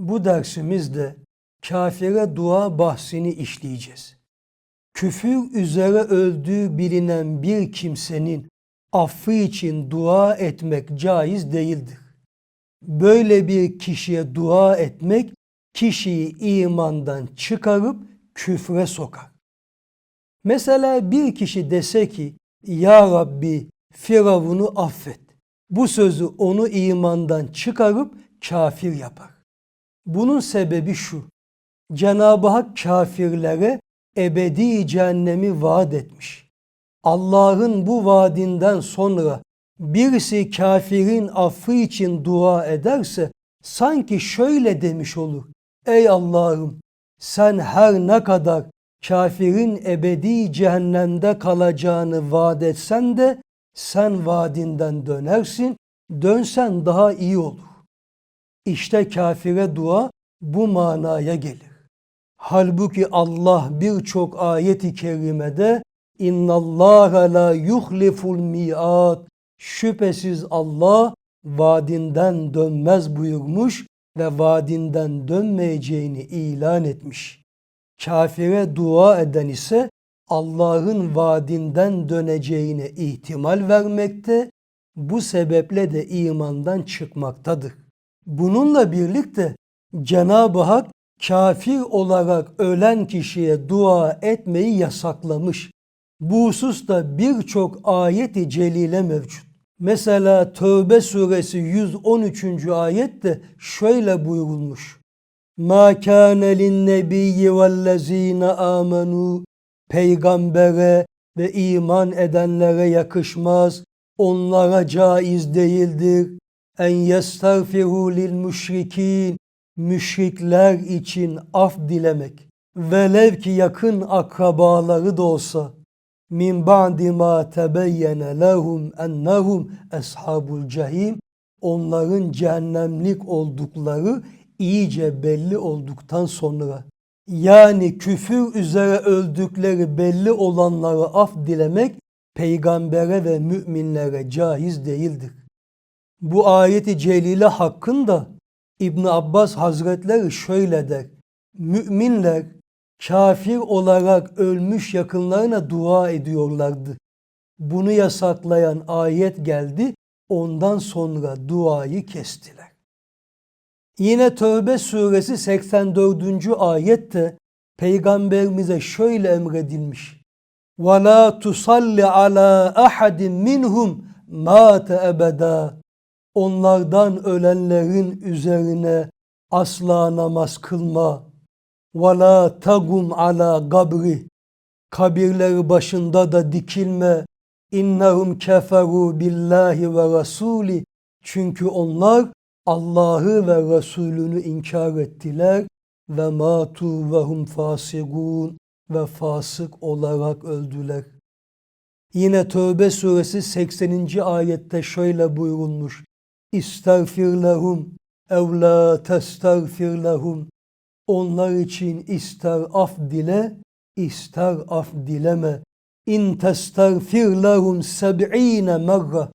Bu dersimizde kafire dua bahsini işleyeceğiz. Küfür üzere öldüğü bilinen bir kimsenin affı için dua etmek caiz değildir. Böyle bir kişiye dua etmek kişiyi imandan çıkarıp küfre sokar. Mesela bir kişi dese ki Ya Rabbi Firavun'u affet. Bu sözü onu imandan çıkarıp kafir yapar. Bunun sebebi şu. Cenab-ı Hak kafirlere ebedi cehennemi vaat etmiş. Allah'ın bu vaadinden sonra birisi kafirin affı için dua ederse sanki şöyle demiş olur. Ey Allah'ım sen her ne kadar kafirin ebedi cehennemde kalacağını vaat etsen de sen vaadinden dönersin, dönsen daha iyi olur. İşte kafire dua bu manaya gelir. Halbuki Allah birçok ayet-i kerimede İnnallâhe la yuhliful mi'at Şüphesiz Allah vaadinden dönmez buyurmuş ve vaadinden dönmeyeceğini ilan etmiş. Kafire dua eden ise Allah'ın vaadinden döneceğine ihtimal vermekte, bu sebeple de imandan çıkmaktadır. Bununla birlikte Cenab-ı Hak kafir olarak ölen kişiye dua etmeyi yasaklamış. Bu hususta birçok ayet-i celile mevcut. Mesela Tövbe suresi 113. ayette şöyle buyurulmuş. Ma kâne linnebiyyi vellezîne âmenû Peygambere ve iman edenlere yakışmaz, onlara caiz değildir. En yestağfiru lil müşrikin müşrikler için af dilemek. Velev ki yakın akrabaları da olsa min ba'di ma tebeyyene lehum ennehum eshabul cehim onların cehennemlik oldukları iyice belli olduktan sonra yani küfür üzere öldükleri belli olanlara af dilemek peygambere ve müminlere caiz değildir. Bu ayeti celile hakkında İbn Abbas Hazretleri şöyle der. Müminler kafir olarak ölmüş yakınlarına dua ediyorlardı. Bunu yasaklayan ayet geldi. Ondan sonra duayı kestiler. Yine Tövbe suresi 84. ayette peygamberimize şöyle emredilmiş. وَلَا تُصَلِّ عَلَى أَحَدٍ مِّنْهُمْ مَاتَ ebeda. onlardan ölenlerin üzerine asla namaz kılma. Ve tagum ala kabri. Kabirleri başında da dikilme. İnnehum keferu billahi ve rasuli. Çünkü onlar Allah'ı ve Resulünü inkar ettiler ve matu ve hum fasikun ve fasık olarak öldüler. Yine Tövbe suresi 80. ayette şöyle buyurulmuş. İstağfir lehum ev la testağfir lehum. Onlar için ister af dile, ister af dileme. İn testağfir lehum seb'ine merre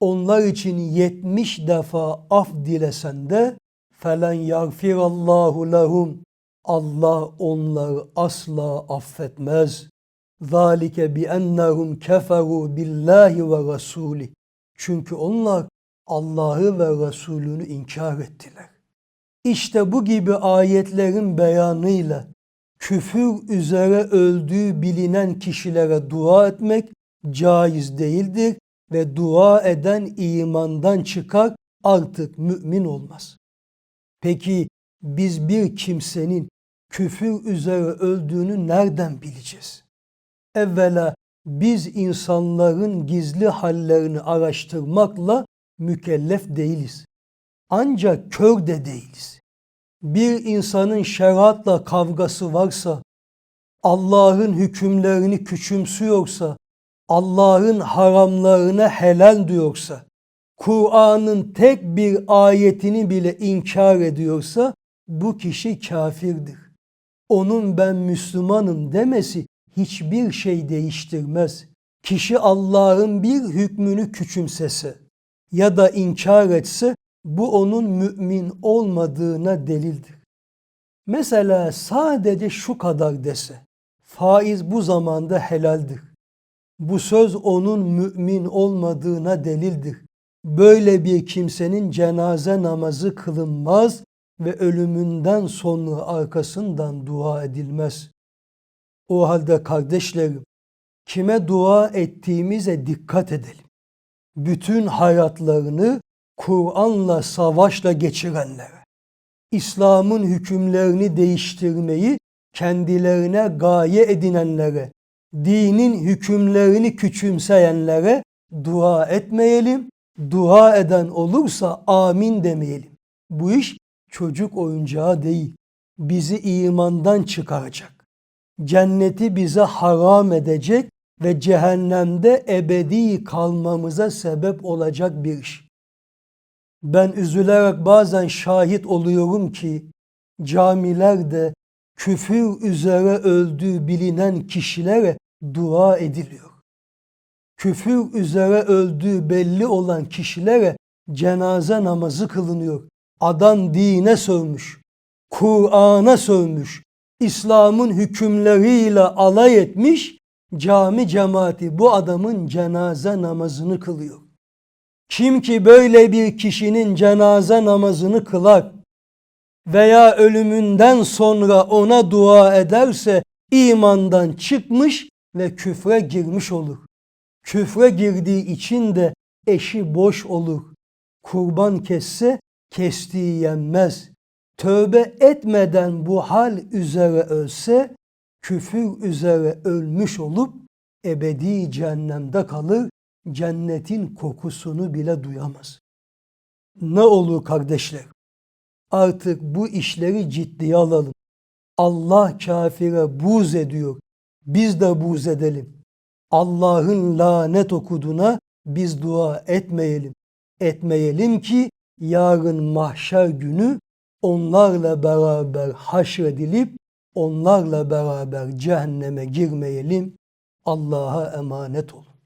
onlar için yetmiş defa af dilesen de felen yagfirallahu lehum Allah onları asla affetmez. Zalike bi ennehum keferu billahi ve rasuli. Çünkü onlar Allah'ı ve Resulünü inkar ettiler. İşte bu gibi ayetlerin beyanıyla küfür üzere öldüğü bilinen kişilere dua etmek caiz değildir ve dua eden imandan çıkar artık mümin olmaz. Peki biz bir kimsenin küfür üzere öldüğünü nereden bileceğiz? Evvela biz insanların gizli hallerini araştırmakla mükellef değiliz. Ancak kör de değiliz. Bir insanın şeriatla kavgası varsa, Allah'ın hükümlerini küçümsüyorsa, Allah'ın haramlarına helal diyorsa, Kur'an'ın tek bir ayetini bile inkar ediyorsa bu kişi kafirdir. Onun ben Müslümanım demesi hiçbir şey değiştirmez. Kişi Allah'ın bir hükmünü küçümsese ya da inkar etse bu onun mümin olmadığına delildir. Mesela sadece şu kadar dese, faiz bu zamanda helaldir. Bu söz onun mümin olmadığına delildir. Böyle bir kimsenin cenaze namazı kılınmaz ve ölümünden sonra arkasından dua edilmez. O halde kardeşlerim, kime dua ettiğimize dikkat edelim. Bütün hayatlarını Kur'an'la savaşla geçirenlere, İslam'ın hükümlerini değiştirmeyi kendilerine gaye edinenlere, dinin hükümlerini küçümseyenlere dua etmeyelim. Dua eden olursa amin demeyelim. Bu iş çocuk oyuncağı değil. Bizi imandan çıkaracak. Cenneti bize haram edecek ve cehennemde ebedi kalmamıza sebep olacak bir iş. Ben üzülerek bazen şahit oluyorum ki camilerde küfür üzere öldüğü bilinen kişilere dua ediliyor. Küfür üzere öldüğü belli olan kişilere cenaze namazı kılınıyor. Adam dine sövmüş, Kur'an'a sövmüş, İslam'ın hükümleriyle alay etmiş, cami cemaati bu adamın cenaze namazını kılıyor. Kim ki böyle bir kişinin cenaze namazını kılar veya ölümünden sonra ona dua ederse imandan çıkmış ve küfre girmiş olur. Küfre girdiği için de eşi boş olur. Kurban kesse kestiği yenmez. Tövbe etmeden bu hal üzere ölse küfür üzere ölmüş olup ebedi cehennemde kalır, cennetin kokusunu bile duyamaz. Ne olur kardeşler? Artık bu işleri ciddiye alalım. Allah kafire buz ediyor. Biz de buz edelim. Allah'ın lanet okuduna biz dua etmeyelim. Etmeyelim ki yarın mahşer günü onlarla beraber haşredilip onlarla beraber cehenneme girmeyelim. Allah'a emanet olun.